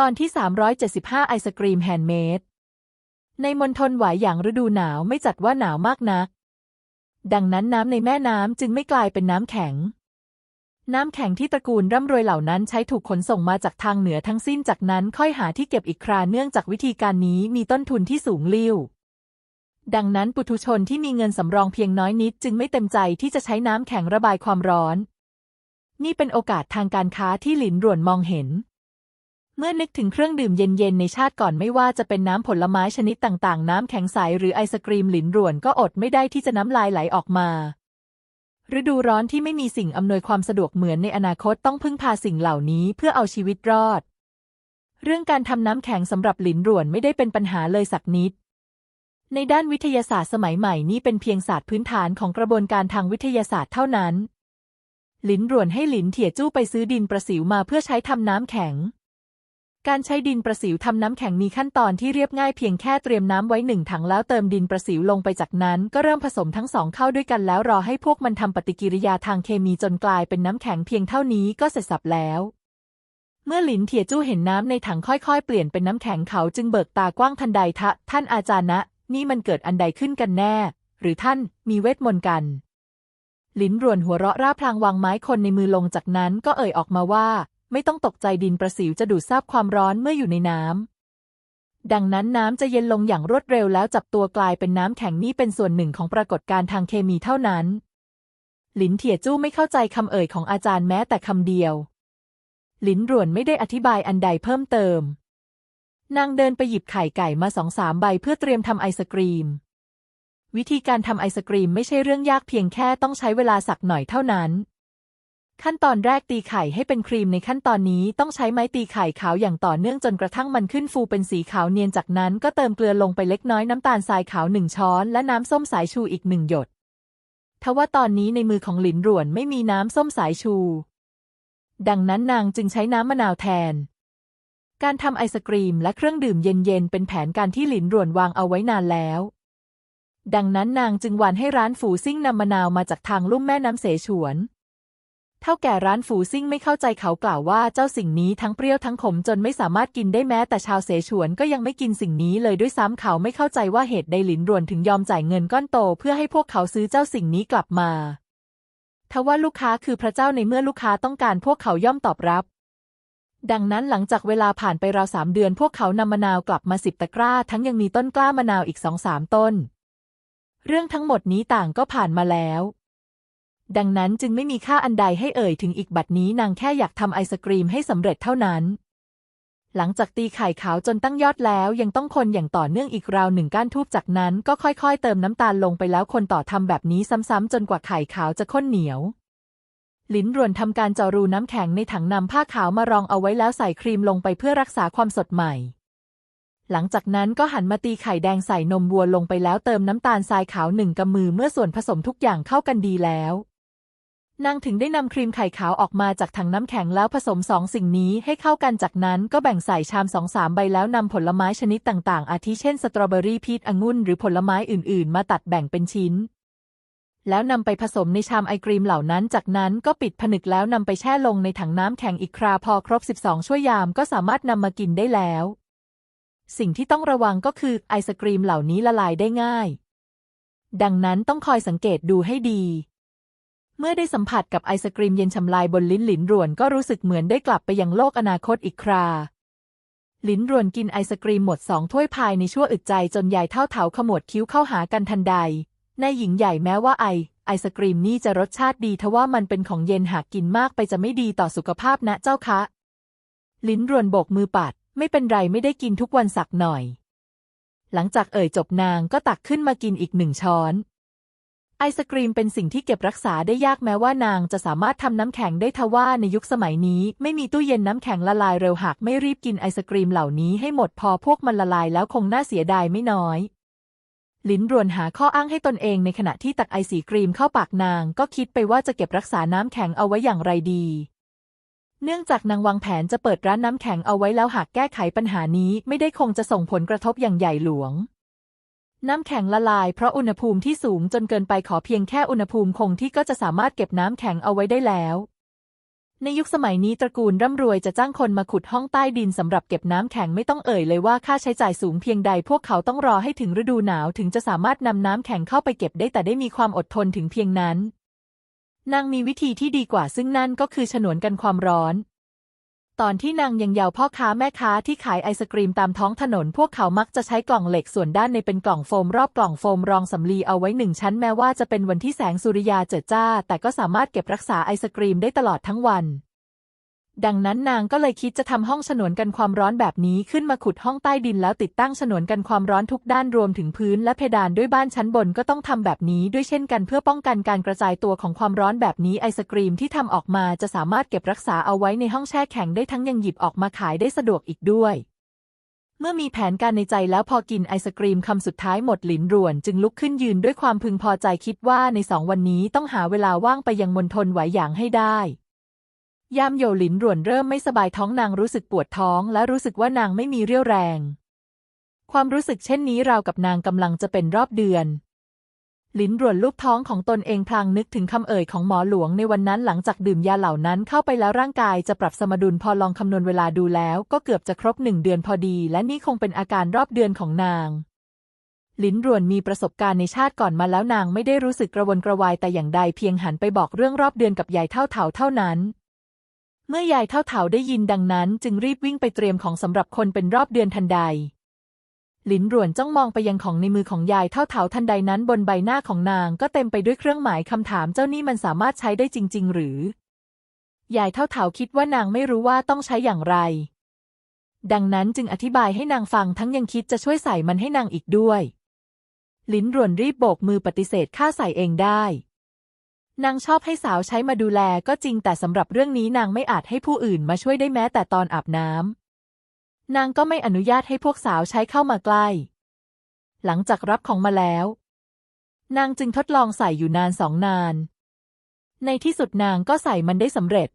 ตอนที่ 375 ไอศกรีมแฮนด์เมด ในมณฑลหวายอย่างฤดูหนาวไม่จัดว่าหนาวมากนัก ดังนั้นน้ำในแม่น้ำจึงไม่กลายเป็นน้ำแข็ง น้ำแข็งที่ตระกูลร่ำรวยเหล่านั้นใช้ถูกขนส่งมาจากทางเหนือทั้งสิ้นจากนั้นค่อยหาที่เก็บอีกคราเนื่องจากวิธีการนี้มีต้นทุนที่สูงลิ่ว ดังนั้นปุถุชนที่มีเงินสำรองเพียงน้อยนิดจึงไม่เต็มใจที่จะใช้น้ำแข็งระบายความร้อน นี่เป็นโอกาสทางการค้าที่หลินหลวนมองเห็น เมื่อนึกถึงเครื่องดื่มเย็นๆ ในชาติก่อนไม่ว่าจะเป็นน้ำผลไม้ชนิดต่างๆ น้ำแข็งใสหรือไอศกรีมหลินหลวนก็อดไม่ได้ที่จะน้ำลายไหลออกมา ฤดูร้อนที่ไม่มีสิ่งอำนวยความสะดวกเหมือนในอนาคตต้องพึ่งพาสิ่งเหล่านี้เพื่อเอาชีวิตรอด เรื่องการทำน้ำแข็งสำหรับหลินหลวนไม่ได้เป็นปัญหาเลยสักนิด ในด้านวิทยาศาสตร์สมัยใหม่นี้เป็นเพียงศาสตร์พื้นฐานของกระบวนการทางวิทยาศาสตร์เท่านั้น หลินหลวนให้หลินเถี่ยจู้ไปซื้อดินประสิวมาเพื่อใช้ทำน้ำแข็ง การใช้ดินประสิวทำน้ำแข็งมีขั้นตอนที่เรียบง่ายเพียงแค่เตรียมน้ำไว้หนึ่งถังแล้วเติมดินประสิวลงไปจากนั้น ก็เริ่มผสมทั้งสองเข้าด้วยกันแล้วรอให้พวกมันทำปฏิกิริยาทางเคมีจนกลายเป็นน้ำแข็งเพียงเท่านี้ก็เสร็จสับแล้ว เมื่อหลินเถียจู้เห็นน้ำในถังค่อยๆ เปลี่ยนเป็นน้ำแข็งเขาจึงเบิกตากว้างทันใดทะ ท่านอาจารย์นะ นี่มันเกิดอันใดขึ้นกันแน่ หรือท่านมีเวทมนต์กันหลินรวนหัวเราะร่าพลางวางไม้คนในมือลงจากนั้นก็เอ่ยออกมาว่า ไม่ต้องตกใจดินประสิวจะดูดซับความร้อนเมื่ออยู่ในน้ำ ดังนั้นน้ำจะเย็นลงอย่างรวดเร็วแล้วจับตัวกลายเป็นน้ำแข็งนี่เป็นส่วนหนึ่งของปรากฏการณ์ทางเคมีเท่านั้น หลินเถี่ยจู้ไม่เข้าใจคำเอ่ยของอาจารย์แม้แต่คำเดียว หลินรวนไม่ได้อธิบายอันใดเพิ่มเติม นางเดินไปหยิบไข่ไก่มาสองสามใบเพื่อเตรียมทำไอศกรีม วิธีการทำไอศกรีมไม่ใช่เรื่องยากเพียงแค่ต้องใช้เวลาสักหน่อยเท่านั้น ขั้นตอนแรกตีไข่ให้เป็นครีมในขั้นตอนนี้ต้องใช้ไม้ตีไข่ขาวอย่างต่อเนื่องจนกระทั่งมันขึ้นฟูเป็นสีขาวเนียนจากนั้นก็เติมเกลือลงไปเล็กน้อยน้ำตาลทรายขาวหนึ่งช้อนและน้ำส้มสายชูอีกหนึ่งหยดทว่าตอนนี้ในมือของหลินหลวนไม่มีน้ำส้มสายชู ดังนั้นนางจึงใช้น้ำมะนาวแทน การทำไอศกรีมและเครื่องดื่มเย็นๆเป็นแผนการที่หลินหลวนวางเอาไว้นานแล้ว ดังนั้นนางจึงหวานให้ร้านฝูซิ่งนำมะนาวมาจากทางลุ่มแม่น้ำเสฉวน เท่าแก่ร้านฝูซิ่งไม่เข้าใจเขากล่าวว่าเจ้าสิ่งนี้ทั้งเปรี้ยวทั้งขมจนไม่สามารถกินได้แม้ แต่ชาวเสฉวนก็ยังไม่กินสิ่งนี้เลยด้วยซ้ำเขาไม่เข้าใจว่าเหตุใดหลินหลวนถึงยอมจ่ายเงินก้อนโต เพื่อให้พวกเขาซื้อเจ้าสิ่งนี้กลับมาทว่าลูกค้าคือพระเจ้าในเมื่อลูกค้าต้องการพวกเขาย่อมตอบรับ ดังนั้นหลังจากเวลาผ่านไปราวสามเดือน พวกเขานำมะนาวกลับมาสิบตะกร้า ทั้งยังมีต้นกล้ามะนาวอีกสองสามต้น เรื่องทั้งหมดนี้ต่างก็ผ่านมาแล้ว ดังนั้นจึงไม่มีค่าอันใดให้เอ่ยถึงอีกบัดนี้นางแค่อยากทำไอศกรีมให้สำเร็จเท่านั้น หลังจากตีไข่ขาวจนตั้งยอดแล้วยังต้องคนอย่างต่อเนื่องอีกราวหนึ่งก้านทูบจากนั้นก็ค่อยๆ เติมน้ำตาลลงไปแล้วคนต่อทำแบบนี้ซ้ำๆจนกว่าไข่ขาวจะข้นเหนียวลิ้นรวนทำการเจารูน้ำแข็งในถังนำผ้าขาวมารองเอาไว้แล้วใส่ครีมลงไปเพื่อรักษาความสดใหม่ หลังจากนั้นก็หันมาตีไข่แดงใส่นมวัวลงไปแล้วเติมน้ำตาลทรายขาวหนึ่งกำมือเมื่อส่วนผสมทุกอย่างเข้ากันดีแล้ว นางถึงได้นำครีมไข่ขาวออกมาจากถังน้ำแข็งแล้วผสมสองสิ่งนี้ให้เข้ากันจากนั้นก็แบ่งใส่ชามสองสามใบแล้วนำผลไม้ชนิดต่างๆ อาทิเช่นสตรอเบอรี่พีชองุ่นหรือผลไม้อื่นๆ มาตัดแบ่งเป็นชิ้น แล้วนำไปผสมในชามไอศกรีมเหล่านั้น จากนั้นก็ปิดผนึกแล้วนำไปแช่ลงในถังน้ำแข็งอีกคราพอครบ 12 ชั่วยามก็สามารถนำมากินได้แล้ว สิ่งที่ต้องระวังก็คือไอศกรีมเหล่านี้ละลายได้ง่าย ดังนั้นต้องคอยสังเกตดูให้ดี เมื่อได้สัมผัสกับไอศกรีมเย็นฉ่ำลายบนลิ้นหลินรวนก็รู้สึกเหมือนได้กลับไปยังโลกอนาคตอีกคราลิ้นรวนกินไอศกรีมหมดสองถ้วยภายในชั่วอึดใจจนใหญ่เท่าเถาขมวดคิ้วเข้าหากันทันใดนายหญิงใหญ่แม้ว่าไอ ไอศกรีมนี่จะรสชาติดีทว่ามันเป็นของเย็นหากกินมากไปจะไม่ดีต่อสุขภาพนะเจ้าคะ ลิ้นรวนโบกมือปัด ไม่เป็นไรไม่ได้กินทุกวันสักหน่อย หลังจากเอ่ยจบนางก็ตักขึ้นมากินอีกหนึ่งช้อน ไอศกรีมเป็นสิ่งที่เก็บรักษาได้ยากแม้ว่านางจะสามารถทำน้ำแข็งได้ทว่าในยุคสมัยนี้ ไม่มีตู้เย็นน้ำแข็งละลายเร็วหากไม่รีบกินไอศกรีมเหล่านี้ให้หมดพอพวกมันละลายแล้วคงน่าเสียดายไม่น้อย ลินรวนหาข้ออ้างให้ตนเองในขณะที่ตักไอสีครีมเข้าปากนาง ก็คิดไปว่าจะเก็บรักษาน้ำแข็งเอาไว้อย่างไรดี เนื่องจากนางวางแผนจะเปิดร้านน้ำแข็งเอาไว้แล้วหากแก้ไขปัญหานี้ไม่ได้คงจะส่งผลกระทบอย่างใหญ่หลวง น้ำแข็งละลายเพราะอุณหภูมิที่สูงจนเกินไปขอเพียงแค่อุณหภูมิคงที่ก็จะสามารถเก็บน้ำแข็งเอาไว้ได้แล้ว ในยุคสมัยนี้ตระกูลร่ำรวยจะจ้างคนมาขุดห้องใต้ดินสำหรับเก็บน้ำแข็งไม่ต้องเอ่ยเลยว่าค่าใช้จ่ายสูงเพียงใดพวกเขาต้องรอให้ถึงฤดูหนาวถึงจะสามารถนำน้ำแข็งเข้าไปเก็บได้แต่ได้มีความอดทนถึงเพียงนั้น นางมีวิธีที่ดีกว่าซึ่งนั่นก็คือฉนวนกันความร้อน ตอนที่นางยังเยาวพ่อค้าแม่ค้าที่ขายไอศกรีมตามท้องถนน พวกเขามักจะใช้กล่องเหล็กส่วนด้านในเป็นกล่องโฟมรอบกล่องโฟมรองสำลีเอาไว้หนึ่งชั้นแม้ว่าจะเป็นวันที่แสงสุริยาเจิดจ้า แต่ก็สามารถเก็บรักษาไอศกรีมได้ตลอดทั้งวัน ดังนั้นนางก็เลยคิดจะทำห้องฉนวนกันความร้อนแบบนี้ขึ้นมาขุดห้องใต้ดินแล้วติดตั้งฉนวนกันความร้อนทุกด้านรวมถึงพื้นและเพดานด้วยบ้านชั้นบนก็ต้องทำแบบนี้ด้วยเช่นกันเพื่อป้องกันการกระจายตัวของความร้อนแบบนี้ไอศกรีมที่ทำออกมาจะสามารถเก็บรักษาเอาไว้ในห้องแช่แข็งได้ทั้งยังหยิบออกมาขายได้สะดวกอีกด้วยเมื่อมีแผนการในใจแล้วพอกินไอศกรีมคำสุดท้ายหมดหลินรวน จึงลุกขึ้นยืนด้วยความพึงพอใจคิดว่าในสองวันนี้ต้องหาเวลาว่างไปยังมณฑลไหวหยางให้ได้ ยามโยหลินรวนเริ่มไม่สบายท้องนางรู้สึกปวดท้องและรู้สึกว่านางไม่มีเรี่ยวแรง ความรู้สึกเช่นนี้ราวกับนางกำลังจะเป็นรอบเดือน หลินรวนลูบท้องของตนเองพลางนึกถึงคำเอ่ยของหมอหลวงในวันนั้นหลังจากดื่มยาเหล่านั้นเข้าไปแล้วร่างกายจะปรับสมดุลพอลองคำนวณเวลาดูแล้ว ก็เกือบจะครบหนึ่งเดือนพอดี และนี่คงเป็นอาการรอบเดือนของนางหลินรวนมีประสบการณ์ในชาติก่อนมาแล้วนางไม่ได้รู้สึกกระวนกระวายแต่อย่างใดเพียงหันไปบอกเรื่องรอบเดือนกับยายเท่าเถาเท่านั้น มื่อยายเท่าเถาได้ยินดังนั้น จึงรีบวิ่งไปเตรียมของสำหรับคนเป็นรอบเดือนทันใด หลินรวนจ้องมองไปยังของในมือของยายเท่าเถาทันใดนั้นบนใบหน้าของนางก็เต็มไปด้วยเครื่องหมายคำถามเจ้านี่มันสามารถใช้ได้จริง ๆ หรือ ยายเท่าเถาคิดว่านางไม่รู้ว่าต้องใช้อย่างไร ดังนั้นจึงอธิบายให้นางฟังทั้งยังคิดจะช่วยใส่มันให้นางอีกด้วยหลินรวนรีบโบกมือปฏิเสธค่าใส่เองได้ นางชอบให้สาวใช้มาดูแลก็จริงแต่สำหรับเรื่องนี้นางไม่อาจให้ผู้อื่นมาช่วยได้แม้แต่ตอนอาบน้ำนางก็ไม่อนุญาตให้พวกสาวใช้เข้ามาใกล้ หลังจากรับของมาแล้ว นางจึงทดลองใส่อยู่นานสองนาน ในที่สุดนางก็ใส่มันได้สำเร็จ